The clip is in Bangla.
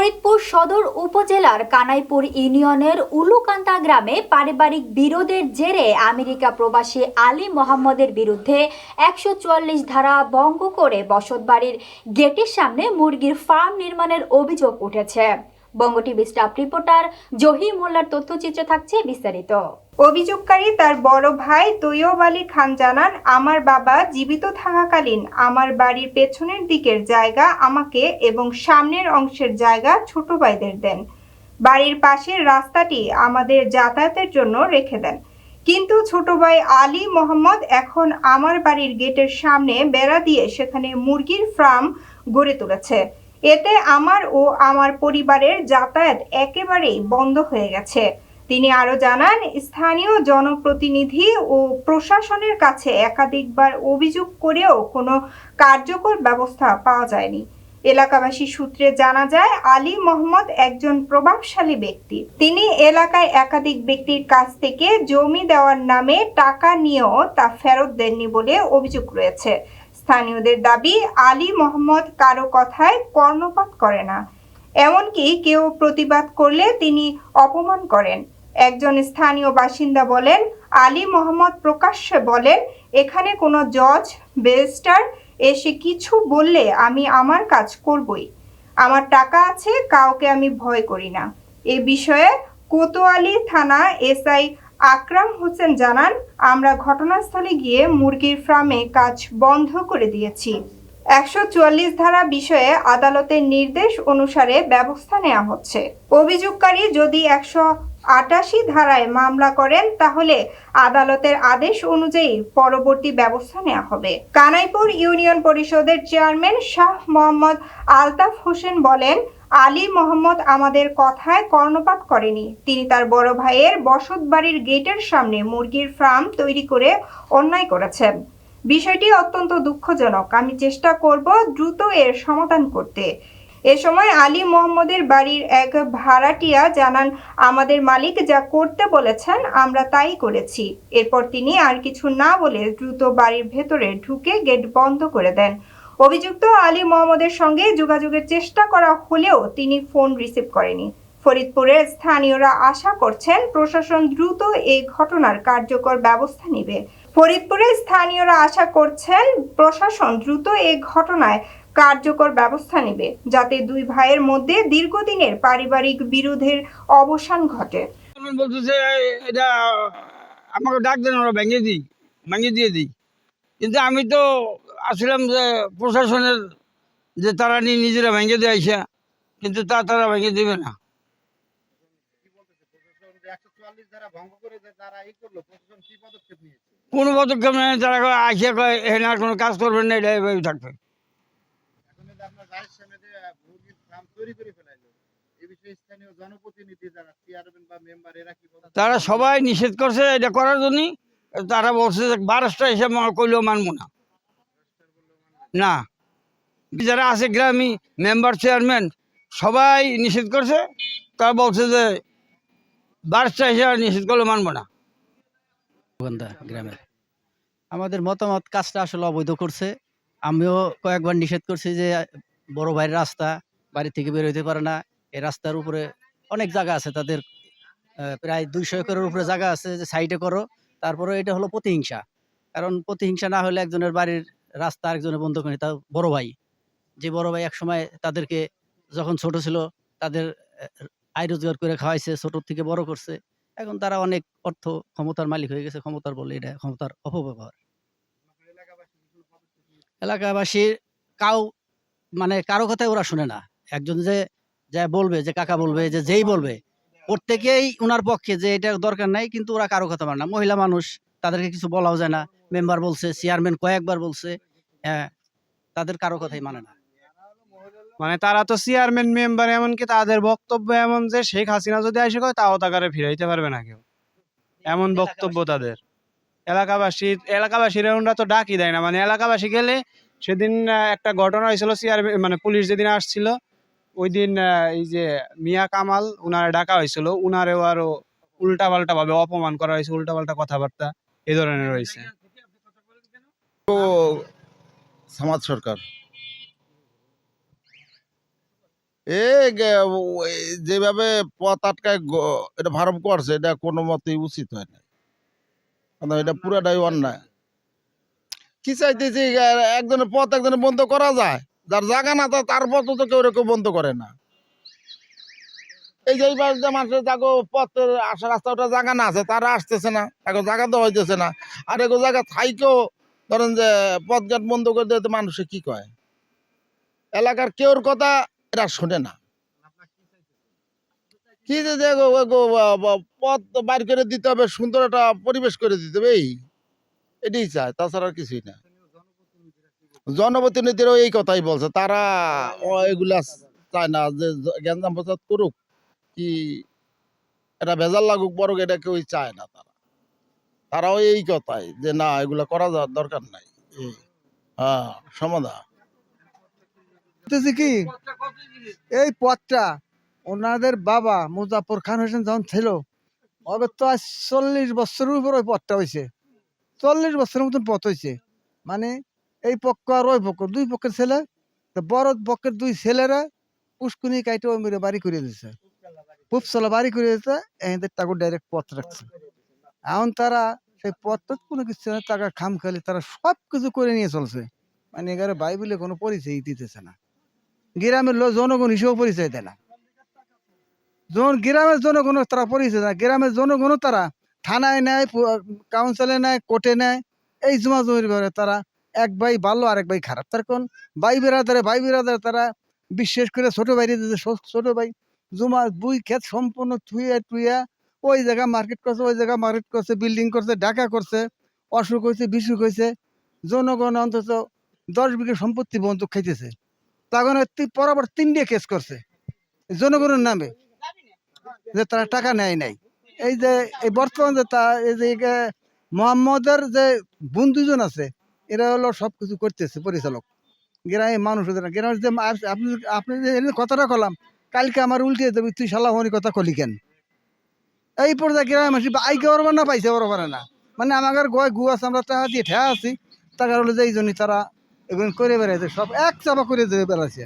ফরিদপুর সদর উপজেলার কানাইপুর ইউনিয়নের উলুকান্তা গ্রামে পারিবারিক বিরোধের জেরে আমেরিকা প্রবাসী আলী মোহাম্মদের বিরুদ্ধে একশো চুয়াল্লিশ ধারা ভঙ্গ করে বসতবাড়ির গেটের সামনে মুরগির ফার্ম নির্মাণের অভিযোগ উঠেছে। বঙ্গ স্টাফ রিপোর্টার জহি মোল্লার তথ্যচিত্রে থাকছে বিস্তারিত। অভিযোগকারী তার বড় ভাই তৈয়ব আলী খান জানান, আমার বাবা জীবিত থাকাকালীন আমার বাড়ির পেছনের দিকের জায়গা আমাকে এবং সামনের অংশের জায়গা ছোট ভাইদের দেন। বাড়ির পাশের রাস্তাটি আমাদের যাতায়াতের জন্য রেখে দেন। কিন্তু ছোট ভাই আলী মোহাম্মদ এখন আমার বাড়ির গেটের সামনে বেড়া দিয়ে সেখানে মুরগির ফার্ম গড়ে তুলেছে। এতে আমার ও আমার পরিবারের যাতায়াত একেবারেই বন্ধ হয়ে গেছে। তিনি আরও জানান, স্থানীয় জনপ্রতিনিধি ও প্রশাসনের কাছে একাধিকবার অভিযোগ করেও কোনো কার্যকর ব্যবস্থা পাওয়া যায়নি। এলাকাবাসী সূত্রে জানা যায়, আলী মোহাম্মদ একজন প্রভাবশালী ব্যক্তি। তিনি এলাকায় একাধিক ব্যক্তির কাছ থেকে জমি দেওয়ার নামে টাকা নিয়েও তা ফেরত দেননি বলে অভিযোগ রয়েছে। স্থানীয়দের দাবি, আলী মোহাম্মদ কারও কথায় কর্ণপাত করে না। এমনকি কেউ প্রতিবাদ করলে তিনি অপমান করেন। একজন স্থানীয় বাসিন্দা বলেন, আলী মোহাম্মদ প্রকাশ্যে বলেন, এখানে কোনো জজ বেস্টার এসে কিছু বললে আমি আমার কাজ করবই। আমার টাকা আছে, কাউকে আমি ভয় করি না। এ বিষয়ে কোতোয়ালি থানা এসআই আকরাম হোসেন জানান, আমরা ঘটনাস্থলে গিয়ে মুরগির ফার্মে কাজ বন্ধ করে দিয়েছি। একশো চুয়াল্লিশ ধারা বিষয়ে আদালতের নির্দেশ অনুসারে ব্যবস্থা নেওয়া হচ্ছে। অভিযোগকারী যদি একশো আটাশি ধারায় মামলা করেন, তাহলে আদালতের আদেশ অনুযায়ী পরবর্তী ব্যবস্থা নেওয়া হবে। কানাইপুর ইউনিয়ন পরিষদের চেয়ারম্যান শাহ মোহাম্মদ আলতাফ হোসেন বলেন আলী মোহাম্মদ আমাদের কথায় কর্ণপাত করেনি। তিনি তার বড় ভাইয়ের বসত বাড়ির গেটের সামনে মুরগির ফার্ম তৈরি করে অন্যায় করেছেন। বিষয়টি অত্যন্ত দুঃখজনক। আমি চেষ্টা করব দ্রুত এর সমাধান করতে। এ সময় আলী মোহাম্মদের বাড়ির এক ভাড়াটিয়া জানান, আমাদের মালিক যা করতে বলেছেন, আমরা তাই করেছি। এরপর তিনি আর কিছু না বলে দ্রুত বাড়ির ভেতরে ঢুকে গেট বন্ধ করে দেন। অভিযুক্ত আলী মোহাম্মদের সঙ্গে যোগাযোগের চেষ্টা করা হলেও তিনি ফোন রিসিভ করেনি। ফরিদপুরের স্থানীয়রা আশা করছেন প্রশাসন দ্রুত এই ঘটনার কার্যকর ব্যবস্থা নেবে। ফরিদপুরের স্থানীয়রা আশা করছেন প্রশাসন দ্রুত এই ঘটনায় কার্যকর ব্যবস্থা নেবে, যাতে দুই ভাইয়ের মধ্যে দীর্ঘদিনের পারিবারিক বিরোধের অবসান ঘটে। বলতেছে এটা আমাকে ডাক দেন ওরা ভেঙে দিই, ভেঙে দিয়ে দিই। কিন্তু আমি তো আসলাম যে প্রশাসনের যে তারা নিয়ে নিজেরা ভেঙে দিয়ে আইসা, কিন্তু তা তারা ভেঙে দিবে না। কোনো পদক্ষেপ নেই তারা আইসা কয় এখানে আর কোনো কাজ করবেন না এটা এভাবে থাকবে। তারা সবাই নিষেধ করছে, এটা করার জন্য তারা বলছে যে বারোটা এসে মা- কইলেও মানবো না। না। যারা আছে গ্রামী মেম্বার চেয়ারম্যান সবাই নিষেধ করছে, তারা বলছে যে এসে আর নিষেধ করলে মানব না। গ্রামের। আমাদের মতামত, কাজটা আসলে অবৈধ করছে। আমিও কয়েকবার নিষেধ করছি যে বড় ভাইয়ের রাস্তা বাড়ি থেকে বের হইতে পারে না। এই রাস্তার উপরে অনেক জায়গা আছে, তাদের প্রায় দুইশো একরের উপরে জায়গা আছে যে সাইডে করো। তারপরে এটা হলো প্রতিহিংসা। কারণ প্রতিহিংসা না হলে একজনের বাড়ির রাস্তা আরেকজনের বন্ধ করে তা বড় ভাই। যে বড় ভাই একসময় তাদেরকে যখন ছোট ছিল, তাদের আয় রোজগার করে খাওয়াইছে, ছোট থেকে বড় করছে। এখন তারা অনেক অর্থ ক্ষমতার মালিক হয়ে গেছে, ক্ষমতার বলে এটা ক্ষমতার অপব্যবহার। এলাকাবাসীর কাউ মানে কারও কথাই ওরা শুনে না। একজন যে, যা বলবে, যে কাকা বলবে, যে যেই বলবে, প্রত্যেকেই ওনার পক্ষে যে এটা দরকার নাই, কিন্তু ওরা কারও কথা মানে না। মহিলা মানুষ তাদেরকে কিছু বলাও যায় না। মেম্বার বলছে চেয়ারম্যান কয়েকবার বলছে হ্যাঁ তাদের কারও কথাই মানে না। মানে তারা তো চেয়ারম্যান মেম্বার এমনকি তাদের বক্তব্য এমন যে শেখ হাসিনা যদি এসে কয় তাও তাকারে ফিরাইতে পারবে না কেউ। এমন বক্তব্য তাদের। এলাকাবাসী এলাকাবাসীর ওরা তো ডাকি দেয় না। মানে এলাকাবাসী গেলে সেদিন একটা ঘটনা হয়েছিল চেয়ারম্যান মানে পুলিশ যেদিন আসছিল ওই দিন এই যে মিয়া কামাল উনারে ডাকা হয়েছিল। উনারেও আরও উল্টা পাল্টা ভাবে অপমান করা হয়েছে উল্টা পাল্টা কথাবার্তা। এই ধরনের রয়েছে সমাজ সরকার। এ এ যেভাবে পথ আটকায় এটা ভারম করছে, এটা কোনো মতেই উচিত হয় না কারণ এটা পুরাটাই অন্যায়। কি চাইতেছি, এ- একজনের পথ একজনের বন্ধ করা যায়। যার জায়গা না, তার পথ তো কেউ এরকম বন্ধ করে না। এই যে এইবার যে মানুষের জাগো পথের আসা রাস্তা ওটা জায়গা না আছে, তারা আসতেছে না, এখন জায়গা তো হইতেছে না। আর এগো জায়গা থাইকেও ধরেন যে পথঘাট বন্ধ করে দিতে মানুষে কি কয়? এলাকার কেউর কথা এরা শোনে না। কি যে দেখো পথ বাইর করে দিতে হবে, সুন্দর একটা পরিবেশ করে দিতে হবে, এই। এটাই চায়, তাছাড়া আর কিছুই না। জনপ্রতিনিধিরাও এই কথাই বলছে, তারা এগুলা চায় না যে গ্যাঞ্জাম প্রচার করুক। কি এটা ভেজাল লাগুক বড় এটা কেউই চায় না তারা। তারাও এই কথাই যে, না, এগুলা করা যাওয়ার দরকার নাই। হ্যাঁ বলতেছি কি, এই পথটা ওনাদের বাবা মুজাফর খান হোসেন যখন ছিল তো আজ চল্লিশ বছরের উপর ওই পথটা হয়েছে চল্লিশ বছরের মতন পথ হয়েছে মানে এই পক্ষ আর ওই পক্ষ, দুই পক্ষের ছেলে বড় পক্ষের দুই ছেলেরা পুষ্কুনি কাইটে ওই মেরে বাড়ি করে দিয়েছে পুপসলা বাড়ি করে দিয়েছে, এদের টাকা ডাইরেক্ট পথ রাখছে। এখন তারা সেই পথটা কোনো কিছু না খাম খালি তারা সব কিছু করে নিয়ে চলছে। মানে এগারে বাইবেলে কোনো পরিচয় দিতেছে না। গ্রামের লোক জনগণ হিসেবে পরিচয় দেয় না। জন গ্রামের জনগণ তারা পরিচয় দেয় গ্রামের জনগণও তারা থানায় নেয় কাউন্সিলে নেয় কোর্টে নেয়। এই জমা জমির ব্যাপারে তারা এক ভাই ভালো আর এক ভাই খারাপ। তার কোন ভাই বেড়াদারে ভাই বেড়াদারে তারা বিশেষ করে ছোট ভাই ছোট ভাই জমা দুই ক্ষেত সম্পূর্ণ থুইয়া টুইয়া ওই জায়গা মার্কেট করছে, ওই জায়গা মার্কেট করছে বিল্ডিং করছে, ঢাকা করছে, অসুখ হয়েছে, বিসুখ হয়েছে, জনগণ অন্তত দশ বিঘা সম্পত্তি বন্ধ খাইতেছে। তখন পরপর তিনটে কেস করছে, জনগণের নামে, যে তারা টাকা নেয় নাই। এই যে, এই বর্তমান যে তা, এই যে মোহাম্মদের যে বন্ধুজন আছে, এরা হলো সব কিছু করতেছে, পরিচালক। গ্রামে মানুষ গ্রামের যে আপনি আপনি যে কথাটা কলাম কালকে আমার উল্টে দেবে তুই শালা হনি কথা কলি কেন? এই পর্যায়ে গ্রামে আসি আইকে ওরবার না পাইছে ওরবার না। মানে আমার গয় গু আছে, আমরা টাকা দিয়ে ঠেয়া আছি। টাকার হলে যে এই তারা এগুলো করে বেড়াইছে, সব এক চাপা করে দেবে বেড়াইছে।